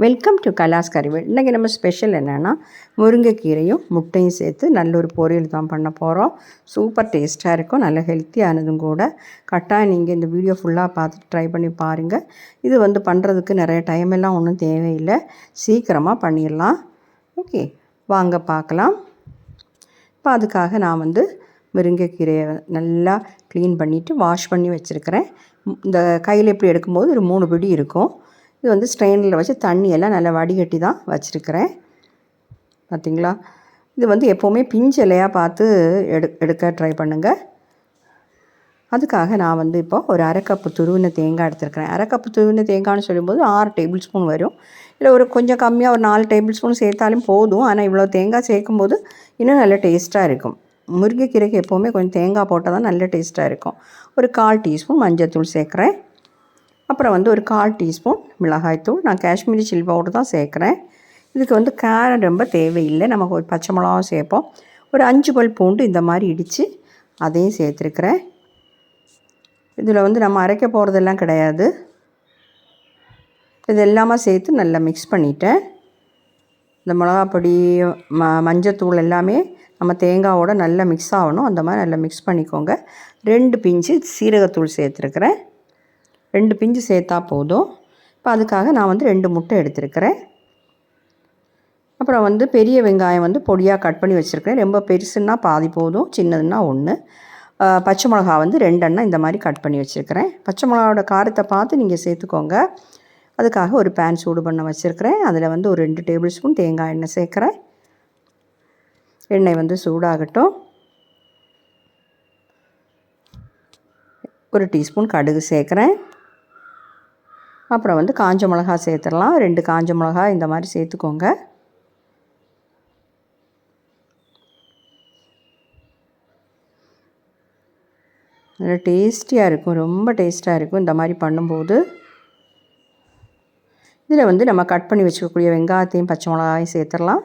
Welcome to கலாஸ் கறிவேல் இன்றைக்கி நம்ம special என்னென்னா முருங்கைக்கீரையும் முட்டையும் சேர்த்து நல்ல ஒரு பொரியல் தான் பண்ண போகிறோம் சூப்பர் டேஸ்ட்டாக இருக்கும். நல்ல ஹெல்த்தியானதும் கூட. கட்டாயம் நீங்கள் இந்த வீடியோ ஃபுல்லாக பார்த்துட்டு ட்ரை பண்ணி பாருங்கள் இது வந்து பண்ணுறதுக்கு நிறைய டைம் எல்லாம் ஒன்றும் தேவையில்லை. சீக்கிரமாக பண்ணிடலாம். ஓகே வாங்க பார்க்கலாம். இப்போ அதுக்காக நான் வந்து முருங்கைக்கீரையை நல்லா க்ளீன் பண்ணிவிட்டு வாஷ் பண்ணி வச்சுருக்கிறேன். இந்த கையில் இப்படி எடுக்கும்போது ஒரு மூணு பிடி இருக்கும். இது வந்து ஸ்ட்ரெயினில் வச்சு தண்ணியெல்லாம் நல்லா வடிகட்டி தான் வச்சுருக்கிறேன். பார்த்திங்களா? இது வந்து எப்போவுமே பிஞ்சு இலையாக பார்த்து எடு எடுக்க ட்ரை பண்ணுங்கள் அதுக்காக நான் வந்து இப்போ ஒரு அரை கப்பு துருவின தேங்காய் எடுத்துருக்கிறேன். அரை கப்பு துருவின தேங்காய்னு சொல்லும்போது ஆறு டேபிள் ஸ்பூன் வரும். இல்லை ஒரு கொஞ்சம் கம்மியாக ஒரு நாலு டேபிள் ஸ்பூன் சேர்த்தாலும் போதும். ஆனால் இவ்வளோ தேங்காய் சேர்க்கும்போது இன்னும் நல்ல டேஸ்ட்டாக இருக்கும். முருங்கைக்கீரைக்கு எப்போவுமே கொஞ்சம் தேங்காய் போட்டால் தான் நல்ல டேஸ்ட்டாக இருக்கும். ஒரு கால் டீஸ்பூன் மஞ்சள் தூள் சேர்க்குறேன். அப்புறம் வந்து ஒரு கால் டீஸ்பூன் மிளகாய்த்தூள் நான் காஷ்மீரி சில்லி பவுடர் தான் சேர்க்குறேன். இதுக்கு வந்து காரம் ரொம்ப தேவையில்லை. நமக்கு ஒரு பச்சை மிளகாவும் சேர்ப்போம். ஒரு அஞ்சு பல் பூண்டு இந்த மாதிரி இடித்து அதையும் சேர்த்துருக்குறேன். இதில் வந்து நம்ம அரைக்க போகிறதெல்லாம் கிடையாது. இது எல்லாமே சேர்த்து நல்லா மிக்ஸ் பண்ணிட்டேன். இந்த மிளகாப்பொடி ம மஞ்சத்தூள் எல்லாமே நம்ம தேங்காவோட நல்லா மிக்ஸ் ஆகணும். அந்த மாதிரி நல்லா மிக்ஸ் பண்ணிக்கோங்க. ரெண்டு பிஞ்சு சீரகத்தூள் சேர்த்துருக்குறேன். ரெண்டு பிஞ்சு சேர்த்தா போதும். இப்போ அதுக்காக நான் வந்து ரெண்டு முட்டை எடுத்துருக்கிறேன். அப்புறம் வந்து பெரிய வெங்காயம் வந்து பொடியாக கட் பண்ணி வச்சுருக்கிறேன். ரொம்ப பெருசுன்னா பாதி போதும் சின்னதுன்னா ஒன்று பச்சை மிளகா வந்து ரெண்டெண்ணா இந்த மாதிரி கட் பண்ணி வச்சுருக்கிறேன். பச்சை மிளகாவோட காரத்தை பார்த்து நீங்கள் சேர்த்துக்கோங்க. அதுக்காக ஒரு பேன் சூடு பண்ண வச்சுருக்கிறேன். அதில் வந்து ஒரு ரெண்டு டேபிள் ஸ்பூன் தேங்காய் எண்ணெய் சேர்க்குறேன். எண்ணெய் வந்து சூடாகட்டும். ஒரு டீஸ்பூன் கடுகு சேர்க்குறேன். அப்புறம் வந்து காஞ்ச மிளகா சேர்த்துடலாம். ரெண்டு காஞ்ச மிளகா இந்த மாதிரி சேர்த்துக்கோங்க. நல்லா டேஸ்டியாக இருக்கும். ரொம்ப டேஸ்ட்டாக இருக்கும் இந்த மாதிரி பண்ணும்போது. இதில் வந்து நம்ம கட் பண்ணி வச்சுக்கக்கூடிய வெங்காயத்தையும் பச்சை மிளகாயும் சேர்த்துடலாம்.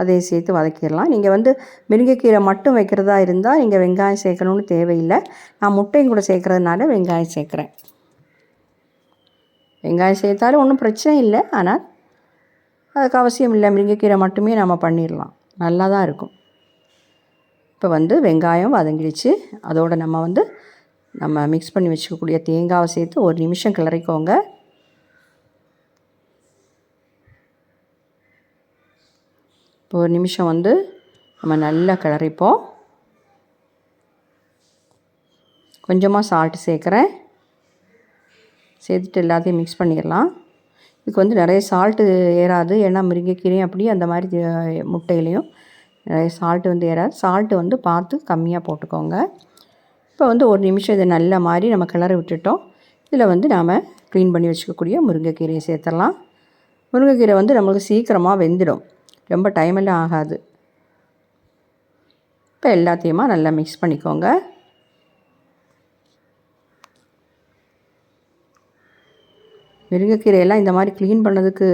அதையும் சேர்த்து வதக்கிடலாம். நீங்கள் வந்து மிருங்கக்கீரை மட்டும் வைக்கிறதா இருந்தால் நீங்கள் வெங்காயம் சேர்க்கணுன்னு தேவையில்லை. நான் முட்டையும் கூட சேர்க்குறதுனால வெங்காயம் சேர்க்குறேன். வெங்காயம் சேர்த்தாலும் ஒன்றும் பிரச்சனை இல்லை. ஆனால் அதுக்கு அவசியம் இல்லை. முருங்கைக்கீரை மட்டுமே நம்ம பண்ணிடலாம். நல்லா தான் இருக்கும். இப்போ வந்து வெங்காயம் வதங்கிடுச்சு. அதோடு நம்ம வந்து நம்ம மிக்ஸ் பண்ணி வச்சுக்கக்கூடிய தேங்காவை சேர்த்து ஒரு நிமிஷம் கிளறிக்கோங்க. இப்போ ஒரு நிமிஷம் வந்து நம்ம நல்லா கிளறிப்போம். கொஞ்சமாக சால்ட்டு சேர்க்குறேன். சேர்த்துட்டு எல்லாத்தையும் மிக்ஸ் பண்ணிடலாம். இதுக்கு வந்து நிறைய சால்ட்டு ஏறாது. ஏன்னா முருங்கைக்கீரையும் அப்படி அந்த மாதிரி முட்டையிலையும் நிறைய சால்ட்டு வந்து ஏறாது. சால்ட்டு வந்து பார்த்து கம்மியாக போட்டுக்கோங்க. இப்போ வந்து ஒரு நிமிஷம் இதை நல்ல மாதிரி நம்ம கிளறி விட்டுட்டோம். இதில் வந்து நாம் க்ளீன் பண்ணி வச்சுக்கக்கூடிய முருங்கைக்கீரையை சேர்த்துடலாம். முருங்கைக்கீரை வந்து நம்மளுக்கு சீக்கிரமாக வெந்துடும். ரொம்ப டைமெல்லாம் ஆகாது. இப்போ எல்லாத்தையுமா நல்லா மிக்ஸ் பண்ணிக்கோங்க. முருங்கைக்கீரையெல்லாம் இந்த மாதிரி க்ளீன் பண்ணதுக்கு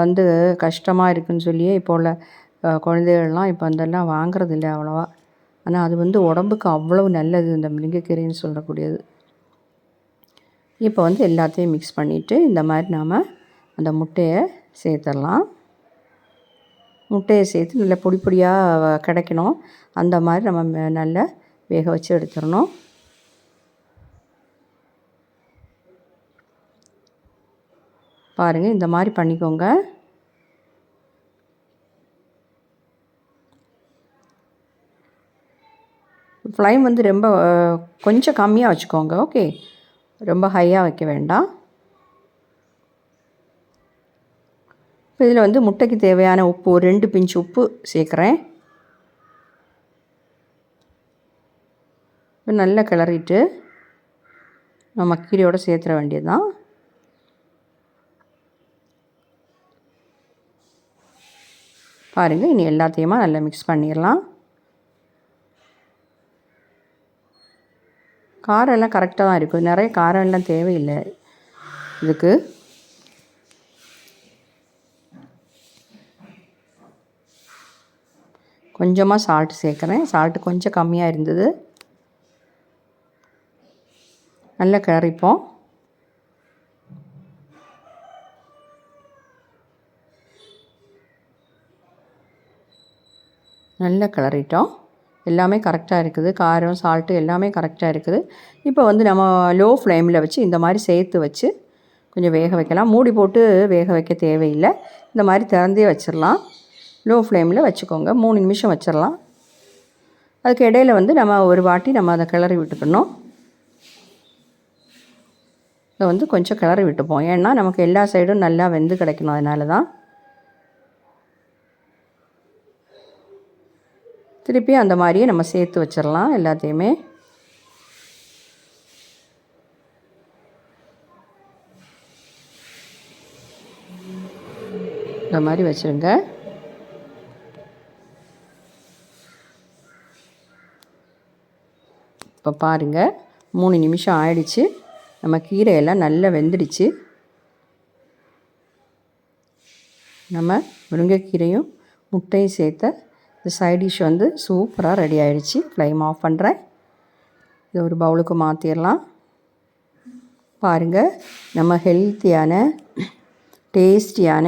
வந்து கஷ்டமாக இருக்குதுன்னு சொல்லியே இப்போ உள்ள குழந்தைகள்லாம் இப்போ அதெல்லாம் வாங்குறதில்ல அவ்வளோவா. ஆனால் அது வந்து உடம்புக்கு அவ்வளவு நல்லது இந்த முருங்கைக்கீரைன்னு சொல்லக்கூடியது. இப்போ வந்து எல்லாத்தையும் மிக்ஸ் பண்ணிவிட்டு இந்த மாதிரி நாம் அந்த முட்டையை சேர்த்துடலாம். முட்டையை சேர்த்து நல்லா பொடி பொடியாக கிடைக்கணும். அந்த மாதிரி நம்ம நல்லா வேக வச்சு எடுத்துடணும். பாருங்கள் இந்த மாதிரி பண்ணிக்கோங்க. ஃப்ளைம் வந்து ரொம்ப கொஞ்சம் கம்மியாக வச்சுக்கோங்க ஓகே ரொம்ப ஹையாக வைக்க வேண்டாம். இப்போ இதில் வந்து முட்டைக்கு தேவையான உப்பு ஒரு ரெண்டு பிஞ்சு உப்பு சேர்க்குறேன். நல்லா கிளறிட்டு நம்ம கீரையோடு சேர்த்துற வேண்டியது தான் பாருங்கள் இனி எல்லாத்தையுமா நல்லா மிக்ஸ் பண்ணிடலாம் காரம் எல்லாம் கரெக்டாக தான் இருக்கும் நிறைய காரம் எல்லாம் தேவையில்லை இதுக்கு. கொஞ்சமாக சால்ட்டு சேர்க்குறேன். சால்ட்டு கொஞ்சம் கம்மியாக இருந்தது. நல்லா கிளறிப்போம். நல்லா கிளறிட்டோம் எல்லாமே கரெக்டாக இருக்குது. காரம் சால்ட்டு எல்லாமே கரெக்டாக இருக்குது. இப்போ வந்து நம்ம லோ ஃப்ளேமில் வச்சு இந்த மாதிரி சேர்த்து வச்சு கொஞ்சம் வேக வைக்கலாம். மூடி போட்டு வேக வைக்க தேவையில்லை. இந்த மாதிரி திறந்தே வச்சிடலாம். லோ ஃப்ளேமில் வச்சுக்கோங்க. மூணு நிமிஷம் வச்சிடலாம். அதுக்கு இடையில வந்து நம்ம ஒரு வாட்டி நம்ம அதை கிளறி விட்டுக்கணும். இதை வந்து கொஞ்சம் கிளறி விட்டுப்போம். ஏன்னா நமக்கு எல்லா சைடும் நல்லா வெந்து கிடைக்கணும். அதனால தான் திருப்பி அந்த மாதிரியே நம்ம சேர்த்து வச்சிடலாம் எல்லாத்தையுமே. இந்த மாதிரி வச்சுருங்க. இப்போ பாருங்கள் மூணு நிமிஷம் ஆயிடுச்சு. நம்ம கீரையெல்லாம் நல்லா வெந்துடுச்சு. நம்ம முருங்கைக்கீரையும் முட்டையும் சேர்த்த இந்த சைட் டிஷ் வந்து சூப்பராக ரெடி ஆகிடுச்சி ஃப்ளைம் ஆஃப் பண்ணுறேன் இதை ஒரு பவுலுக்கு மாற்றிடலாம் பாருங்கள் நம்ம ஹெல்த்தியான டேஸ்டியான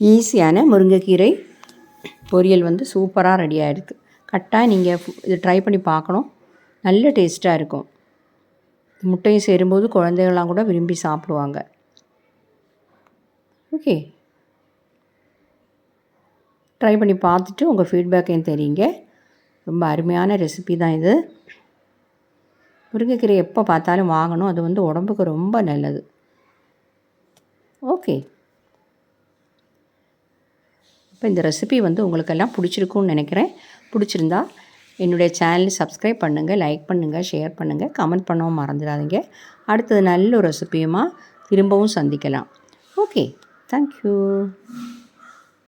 ஈஸியான முருங்கைக்கீரை பொரியல் வந்து சூப்பராக ரெடி ஆகிருக்கு கரெக்டாக நீங்கள் இது ட்ரை பண்ணி பார்க்கணும். நல்ல டேஸ்ட்டாக இருக்கும். முட்டையும் சேரும்போது குழந்தைகள்லாம் கூட விரும்பி சாப்பிடுவாங்க. ஓகே ட்ரை பண்ணி பார்த்துட்டு உங்கள் ஃபீட்பேக்கையும் தெரியுங்க. ரொம்ப அருமையான ரெசிபி தான் இது. முருங்கைக்கீரை எப்போ பார்த்தாலும் வாங்கணும். அது வந்து உடம்புக்கு ரொம்ப நல்லது. ஓகே இப்போ இந்த ரெசிபி வந்து உங்களுக்கெல்லாம் பிடிச்சிருக்குன்னு நினைக்கிறேன். பிடிச்சிருந்தா என்னுடைய சேனல் சப்ஸ்கிரைப் பண்ணுங்கள் லைக் பண்ணுங்கள் ஷேர் பண்ணுங்கள் கமெண்ட் பண்ணவும் மறந்துடாதீங்க. அடுத்தது நல்ல ஒரு ரெசிபியுமா திரும்பவும் சந்திக்கலாம். Okay thank you